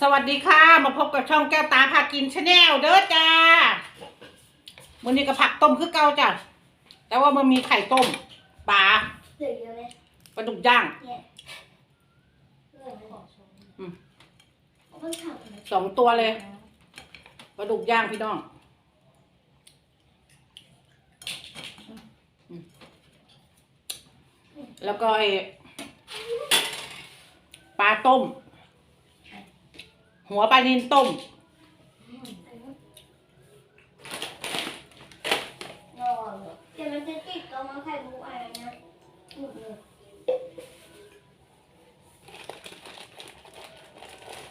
สวัสดีค่ะ มาพบกับช่องแก้วตาพากินชาแนลเด้อจ้าวันนี้ก็ผักต้มคือเก่าจ้ะแต่ว่ามันมีไข่ต้มปลาเหลือเยอะเลยปลาดุกย่างเนี่ยเหลือไม่บอกชมอืมเอาเพิ่งทำเลยสองตัวเลยปลาดุกย่างพี่น้องอืมแล้วก็ไอ้ปลาต้ม หัวปลานินต้มรอเลยเดี๋ยวมันจะติดตัวมันไข่มุกอะไรนะหมดเลย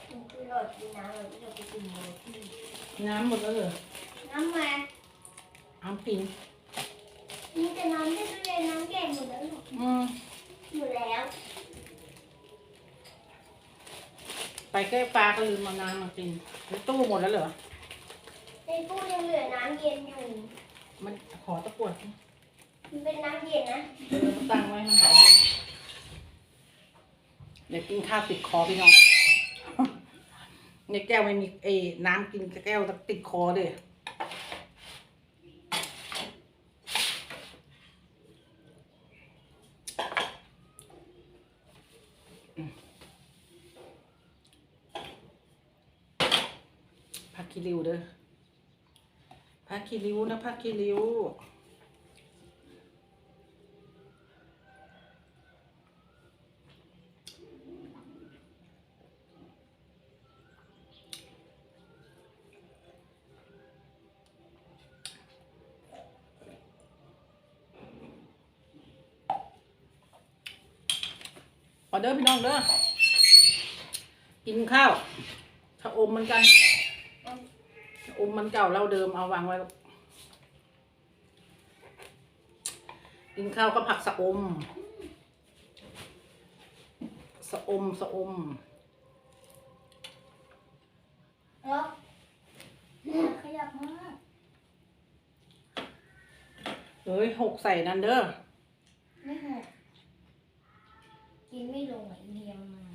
มันคือหลอดกินน้ำเลยที่เราไปกินเลยที่น้ำหมดแล้วเหรอน้ำมาน้ำกินมีแต่น้ำที่ตู้เย็นน้ำแก่หมดแล้วหรออืมอยู่แล้ว ไปแก้ปลาก็ลืมมาน้ำมากินในตู้หมดแล้วเหรอ ในตู้ยังเหลือน้ำเย็นอยู่ มันขอตะกรวดมันเป็นน้ำเย็นนะ เออมาตั้งไว้มันหายเย็นเดี๋ยวกินข้าวติดคอพี่น้อง ในแก้วไม่มีเอ้น้ำกินแก้วติดคอเลยพักคิริวเด้อพัก คิริวนะพักคิริวออเดอร์พี่น้องเด้อ กินข้าว ถ้าอมเหมันกัน อมมันเก่าเราเดิมเอาวางไว้ กกินข้าวก็ผักสะอม สะอมสะอมแล้วขยับมากเฮ้ยหกใส่นั่นเด้อ ไม่หกกินไม่ลงอะเดียวมา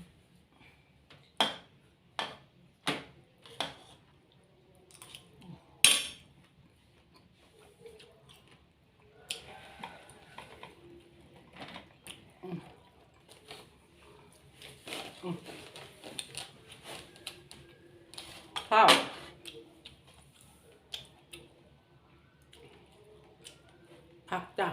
ข้าวผักจ้ะ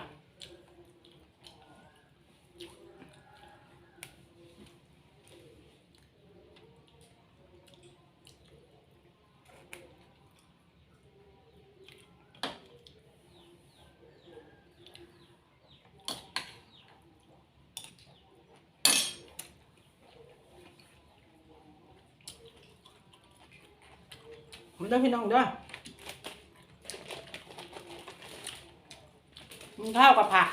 มันได้อพี่น้องเด้อกินข้าวกับผัก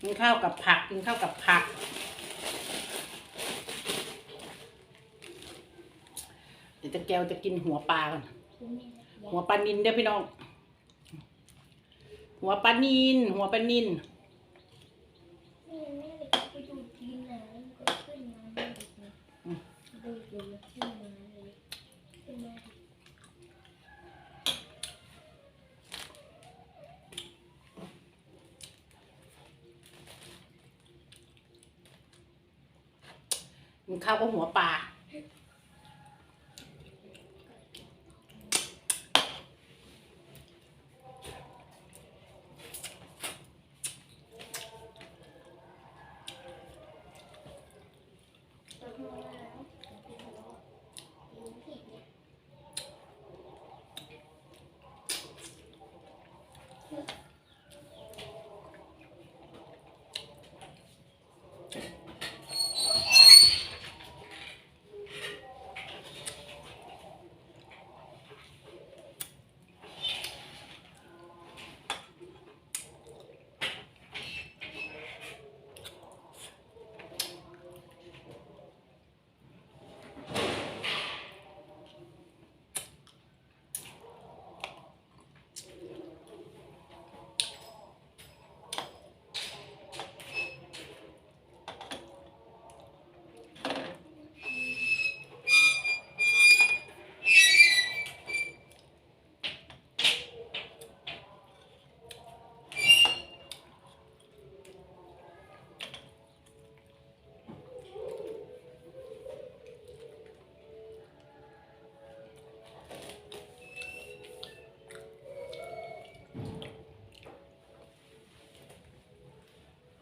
กินข้าวกับผักกินข้าวกับผัก เดี๋ยวจะแกวจะกินหัวปลาก่อนกินไม่ได้หัวปลานินเด้อพี่น้อง หัวปลานิน หัวปลานินไม่ไม่ได้ไปดูดกินนะก็ขึ้นมาไม่ได้เลย อืม ขึ้นมาเลยขึ้นมากินข้าวก็หัวปลา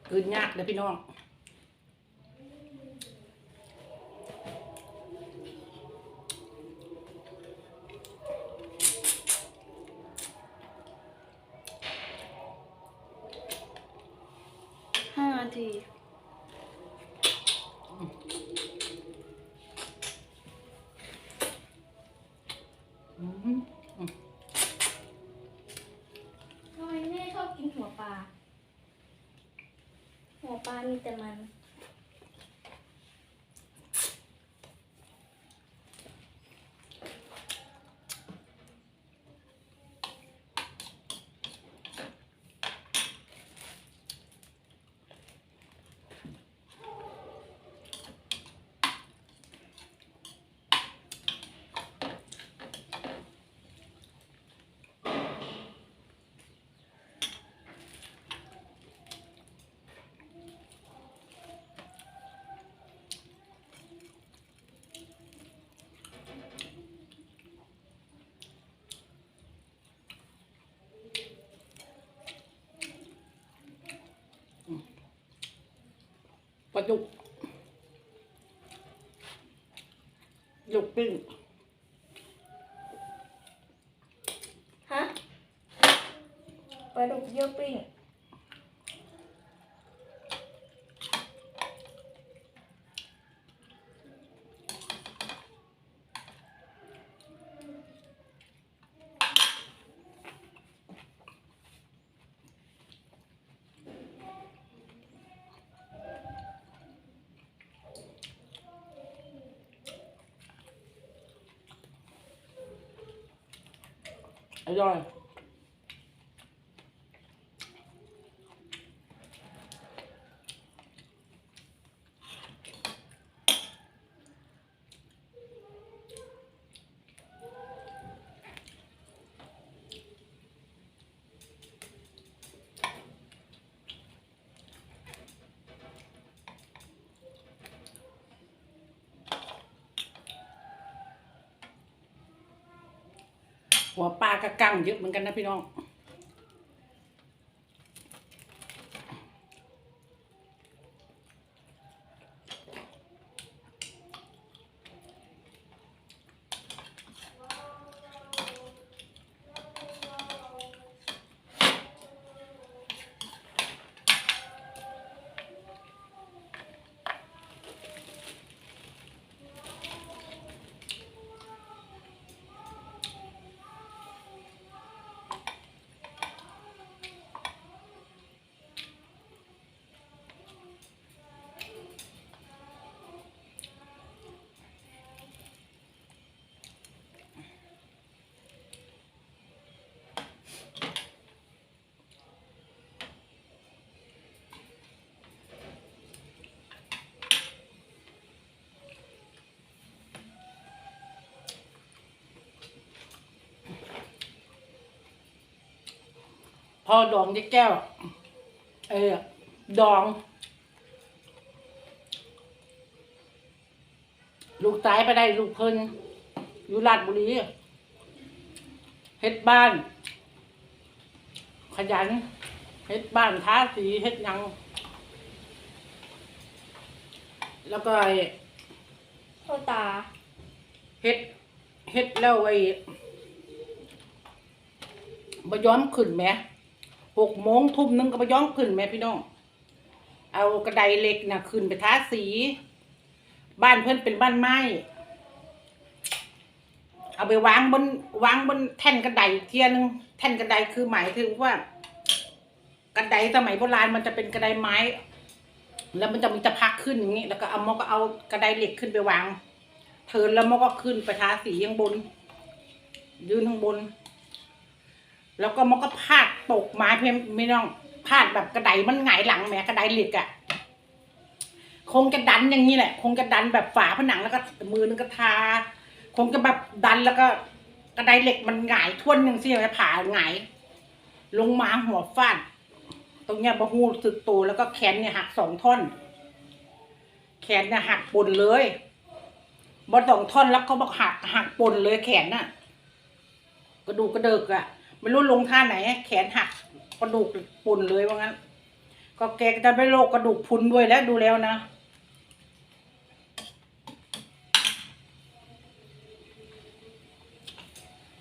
คืนยากเลยพี่น้องห้านาที หัวปล ยุกยุกปิ้ง ฮะปลาดุกเยี่ยวปิ้ง อร่ หัวปลากระกังเยอะเหมือนกันนะพี่น้อง พอดองยายแก้ว เออ ดอง ลูกตายไปได้ลูกเพิ่นอยู่ราชบุรีเฮ็ดบ้าน ขยันเฮ็ดบ้านทาสีเฮ็ดหยัง แล้วก็ไอ้พ่อตาเฮ็ดเฮ็ดแล้วไอ้บย้อมขึ้นแหม หกโมงทุ่มนึงก็บย้อมขึ้นแหมพี่น้อง เอากระไดเหล็กน่ะขึ้นไปทาสี บ้านเพื่อนเป็นบ้านไม้ เอาไปวางบนวางบนแท่นกระไดเทียนึงแท่นกระไดคือหมายถึงว่า กระไดสมัยโบราณมันจะเป็นกระไดไม้ แล้วมันจะมีตะพักขึ้นอย่างนี้ แล้วก็เอามอก็เอากระไดเหล็กขึ้นไปวางเทินแล้วมันก็ขึ้นไปทาสีข้างบน ยืนข้างบน แล้วก็มันก็พาดตกไม้เพื่อนไม่น้องพาดแบบกระไดมันหงายหลังแหมกระไดเหล็กอะ่ะคงจะดันอย่างนี้แหละ คงจะดันแบบฝาผนังแล้วก็มือนึงก็ทา คงจะแบบดันแล้วก็กระไดเหล็กมันหงายท่วนหนึ่งสิผ่าหงายลงมาหัวฟาดตรงเนี้ยบะฮูสึกโตวแล้วก็แขนเนี่ยหักสองท่อน แขนเนี่ยหักปนเลยบอสองท่อนแล้วเขาบอกหักหักปนเลยแขนน่ะ กระดูกกระเดิกอะ ไม่รู้ลงท่าไหนแขนหักกระดูกปนเลยว่างั้น ก็แกจะไปโรคกระดูกพรุนด้วยแล้วดูแล้วนะ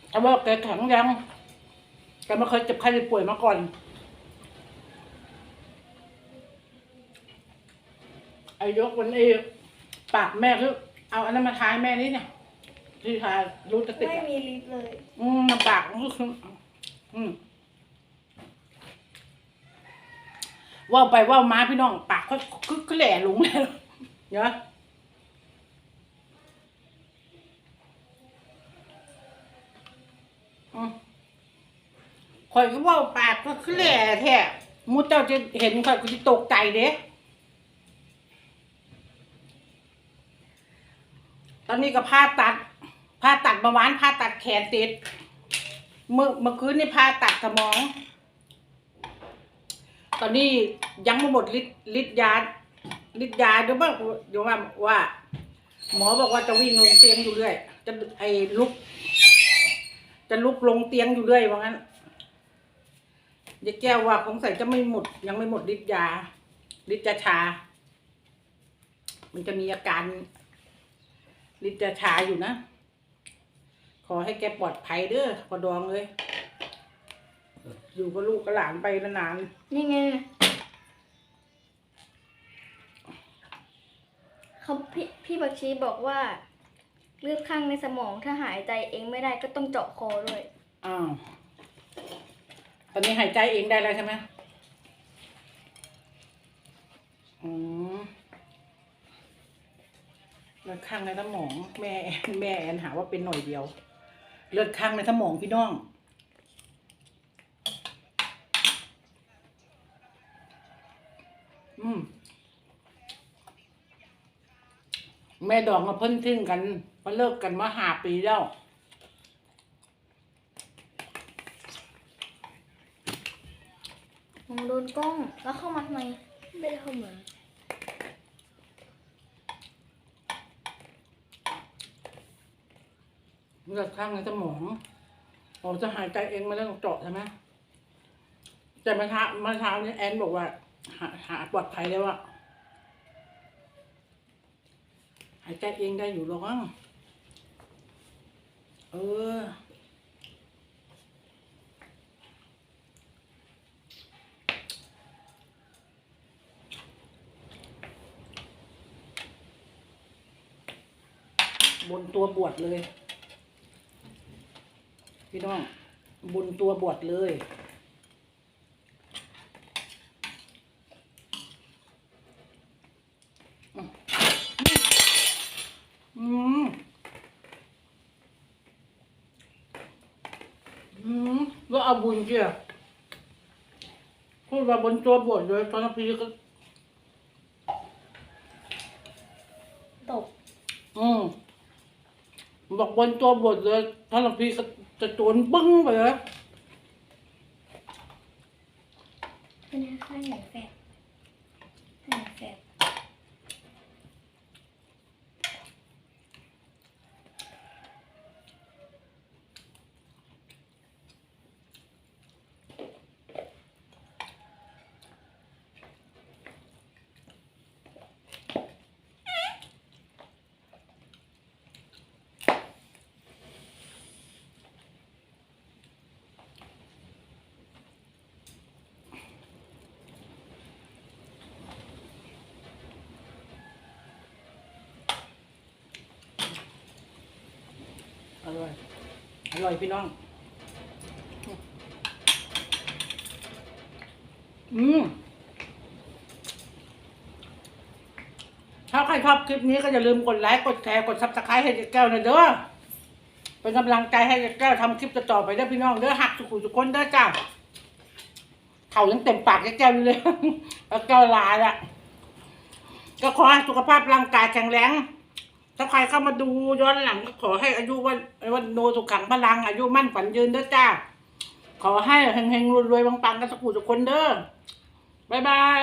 แต่ว่าแกแข็งแรงแกไม่เคยเจ็บไข้ได้ป่วยมาก่อนไอ้ยกวันนี้ปากแม่คือเอาอันนั้นมาทายแม่นี่เนี่ยที่ทารู้จะติดไม่อะมีลิฟต์เลย อืมลำบากก็คืออืม ว่าไปว่ามาพี่น้องปากเขาคือแหล่ลงแล้วเนาะอืมคอยก็ว่าปากก็คือแหล่แท้มูเจ้าจะเห็นคอยก็จะตกใจเด้ตอนนี้ก็ผ่าตัดผ่าตัดเบาหวานผ่าตัดแขนติด เมื่อเมื่อคืนนี่ผ่าตัดสมอง ตอนนี้ยังไม่หมดฤทธิ์ฤทธิ์ยาฤทธิ์ยาเดี๋ยวว่าเดี๋ยวว่าว่า หมอบอกว่าจะวิ่งลงเตียงอยู่เรื่อย จะไอ้ลุก จะลุกลงเตียงอยู่เรื่อยว่างั้นยายแก้วว่าสงสัยจะไม่หมด ยังไม่หมดฤทธิ์ยาฤทธิ์ยาชา มันจะมีอาการฤทธิ์ยาชาอยู่นะ ขอให้แกปลอดภัยเด้อพอดองเลย อยู่กับลูกกับหลานไปนานนี่ไงเขาพี่พี่บักชีบอกว่า เลือดข้างในสมองถ้าหายใจเองไม่ได้ก็ต้องเจาะคอด้วย ๆอ้าว ตอนนี้หายใจเองได้แล้วใช่ไหมอืมเลือดข้างในสมองแม่แอนแม่แอนหาว่าเป็นหน่อยเดียว เลือดข้างในสมองพี่น้อง อืมแม่ดอกมาเพิ่นทิ้งกันมาเลิกกันมาหาปีแล้วมองโดนกล้องแล้วเข้ามาทำไมไม่ได้เข้ามา เลือดข้างในสมองผมจะหายใจเองไม่ต้องเจาะใช่ไหมแต่เมื่อเช้าเมื่อเช้านี้แอนบอกว่า หาหาปลอดภัยแล้วอะหายใจเองได้อยู่หรอกมั้งเออบนตัวบวชเลย พี่น้องบนตัวบวชเลย อืม อืมก็เอาบุญเกี่ยพูดว่าบนตัวบวชเลยตอนนั้นพี่ก็ ตก อืม บอกบนตัวบทเลยท่าหลวงพี่จะโจนบึ้งไปเลย เป็นข้างไหนแฝด อร่อย อร่อยพี่น้อง อืมถ้าใครชอบคลิปนี้ก็อย่าลืมกดไลค์ กดแชร์ กดซับสไครต์ให้เจ๊แก้วหน่อยเด้อ เป็นกำลังใจให้เจ๊แก้วทำคลิปต่อๆไปเด้อพี่น้องเด้อหักสุขุมทุกคนเด้อจ้าเข่ายังเต็มปากเจ๊แก้วอยู่เลยแล้วแก้วลาละก็ขอให้สุขภาพร่างกายแข็งแรง ถ้าใครเข้ามาดูย้อนหลังก็ขอให้อายุวันวันโนสุขังพลัง อายุมั่นฝันยืนเด้อจ้า ขอให้เฮงๆรวยๆปังๆกันสักผู้สักคนเด้อบ๊ายบาย